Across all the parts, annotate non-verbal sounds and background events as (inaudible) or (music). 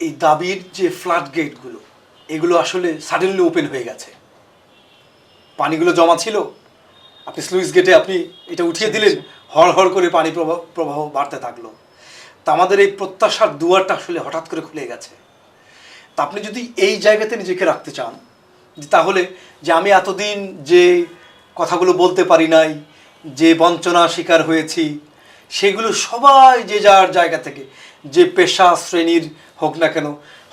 এই দাবির যে ফ্লাড গেটগুলো এগুলো আসলে সাডেনলি ওপেন হয়ে গেছে। পানিগুলো জমা ছিল। আপনি স্লুইস গেটে আপনি এটা উঠিয়ে দিলেন হড় হড় করে পানি প্রবাহ প্রবাহ বাড়তে থাকল। তা আমাদের এই প্রত্যাশার দুয়ারটা আসলে হঠাৎ করে খুলে গেছে। তা আপনি যদি এই জায়গাতে নিজেকে রাখতে চান যে তাহলে যে আমি এতদিন যে কথাগুলো বলতে পারি নাই যে বঞ্চনা শিকার হয়েছি সেগুলো সবাই যে যার জায়গা থেকে, যে পেশা, শ্রেণির হোক না কেন,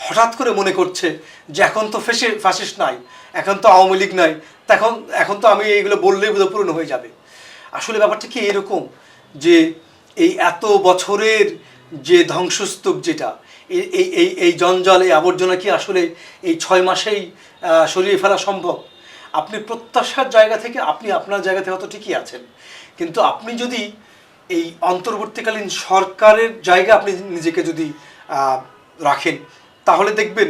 হঠাৎ করে মনে করছে যে এখন তো ফেসে ফ্যাসিস নাই, এখন তো আওয়ামী লীগ নাই তখন এখন তো আমি এইগুলো বললেই বোধহয় পূরণ হয়ে যাবে। আসলে ব্যাপারটা কি এরকম যে এই এত বছরের যে ধ্বংসস্তূপ যেটা এই এই এই এই জঞ্জাল, এই আবর্জনা কি আসলে এই ছয় মাসেই সরিয়ে ফেলা সম্ভব? আপনি প্রত্যাশার জায়গা থেকে, আপনি আপনার জায়গা থেকে হয়তো ঠিকই আছেন। কিন্তু আপনি যদি এই অন্তর্বর্তীকালীন সরকারের জায়গা আপনি নিজেকে যদি রাখেন, তাহলে দেখবেন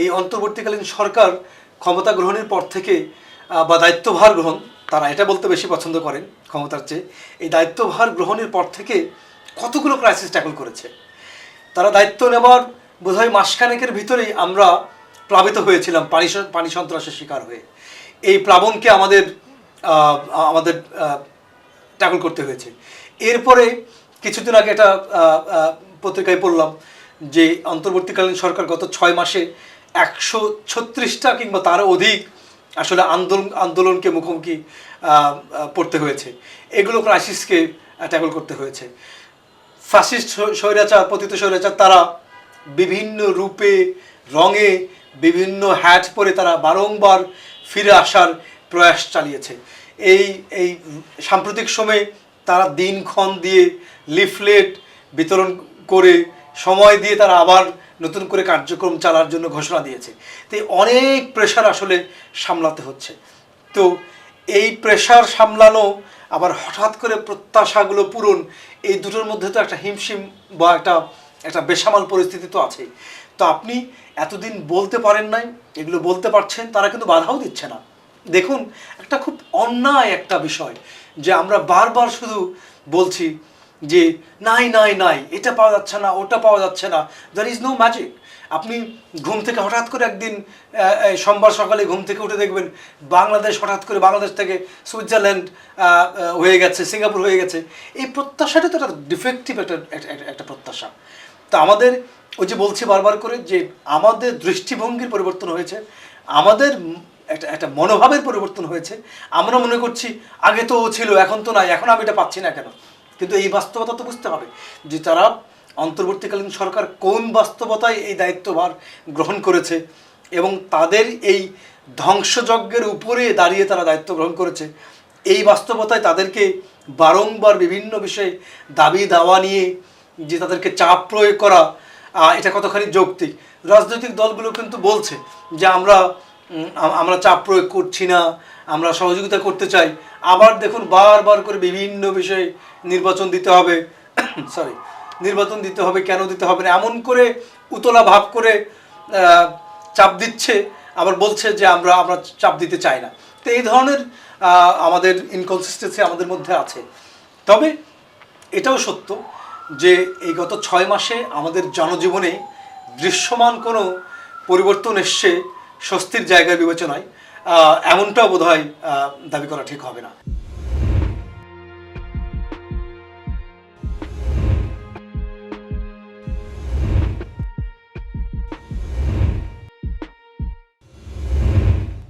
এই অন্তর্বর্তীকালীন সরকার ক্ষমতা গ্রহণের পর থেকে বা দায়িত্বভার গ্রহণ, তারা এটা বলতে বেশি পছন্দ করেন ক্ষমতার চেয়ে, এই দায়িত্বভার গ্রহণের পর থেকে কতগুলো ক্রাইসিস ট্যাকল করেছে। তারা দায়িত্ব নেবার বোধহয় মাসখানেকের ভিতরেই আমরা প্লাবিত হয়েছিলাম পানি পানি সন্ত্রাসের শিকার হয়ে। এই প্লাবনকে আমাদের আমাদের ট্যাকল করতে হয়েছে। এরপরে কিছুদিন আগে এটা পত্রিকায় পড়লাম যে অন্তর্বর্তীকালীন সরকার গত ছয় মাসে একশো ছত্রিশটা কিংবা তার অধিক আসলে আন্দোলন, আন্দোলনকে মুখোমুখি পড়তে হয়েছে। এগুলো ক্রাইসিসকে ট্যাকল করতে হয়েছে। ফ্যাসিস্ট স্বৈ- স্বৈরাচার, পতিত স্বৈরাচার তারা বিভিন্ন রূপে, রঙে বিভিন্ন হ্যাট পরে তারা বারংবার ফিরে আসার প্রয়াস চালিয়েছে। এই এই সাম্প্রতিক সময়ে তারা দিনক্ষণ দিয়ে লিফলেট বিতরণ করে সময় দিয়ে তারা আবার নতুন করে কার্যক্রম চালার জন্য ঘোষণা দিয়েছে। তো অনেক প্রেশার আসলে সামলাতে হচ্ছে। তো এই প্রেশার সামলানো, আবার হঠাৎ করে প্রত্যাশাগুলো পূরণ, এই দুটোর মধ্যে তো একটা হিমশিম বা একটা একটা বেসামাল পরিস্থিতি তো আছে তো আপনি এতদিন বলতে পারেন নাই, এগুলো বলতে পারছেন, তারা কিন্তু বাধাও দিচ্ছে না। দেখুন, একটা খুব অন্যায় একটা বিষয় যে আমরা বারবার শুধু বলছি যে নাই নাই নাই, এটা পাওয়া যাচ্ছে না, ওটা পাওয়া যাচ্ছে না দ্যার ইজ নো ম্যাজিক আপনি ঘুম থেকে হঠাৎ করে একদিন সোমবার সকালে ঘুম থেকে উঠে দেখবেন বাংলাদেশ হঠাৎ করে বাংলাদেশ থেকে সুইজারল্যান্ড হয়ে গেছে, সিঙ্গাপুর হয়ে গেছে। এই প্রত্যাশাটা তো একটা ডিফেক্টিভ একটা, একটা- প্রত্যাশা। তো আমাদের ওই যে বলছি বারবার করে যে আমাদের দৃষ্টিভঙ্গির পরিবর্তন হয়েছে, আমাদের একটা একটা মনোভাবের পরিবর্তন হয়েছে। আমরা মনে করছি, আগে তো ও ছিল, এখন তো নাই, এখন আমি এটা পাচ্ছি না কেন? কিন্তু এই বাস্তবতা তো বুঝতে হবে যে তারা অন্তর্বর্তীকালীন সরকার কোন বাস্তবতায় এই দায়িত্বভার গ্রহণ করেছে এবং তাদের এই ধ্বংসযজ্ঞের উপরে দাঁড়িয়ে তারা দায়িত্ব গ্রহণ করেছে। এই বাস্তবতায় তাদেরকে বারংবার বিভিন্ন বিষয়ে দাবি দাওয়া নিয়ে যে তাদেরকে চাপ প্রয়োগ করা এটা কতখানি যৌক্তিক? রাজনৈতিক দলগুলো কিন্তু বলছে যে আমরা আমরা চাপ প্রয়োগ করছি না, আমরা সহযোগিতা করতে চাই। আবার দেখুন, বারবার করে বিভিন্ন বিষয়ে নির্বাচন দিতে হবে। (coughs) সরি নির্বাচন দিতে হবে, কেন দিতে হবে না? এমন করে উতলা ভাব করে চাপ দিচ্ছে, আবার বলছে যে আমরা আমরা চাপ দিতে চাই না। তো এই ধরনের আমাদের ইনকনসিস্টেন্সি আমাদের মধ্যে আছে। তবে এটাও সত্য যে এই গত ছয় মাসে আমাদের জনজীবনে দৃশ্যমান কোনো পরিবর্তন এসছে। স্বস্তির জায়গায় বিবেচনায় এমনটাও বোধ দাবি করা ঠিক হবে না।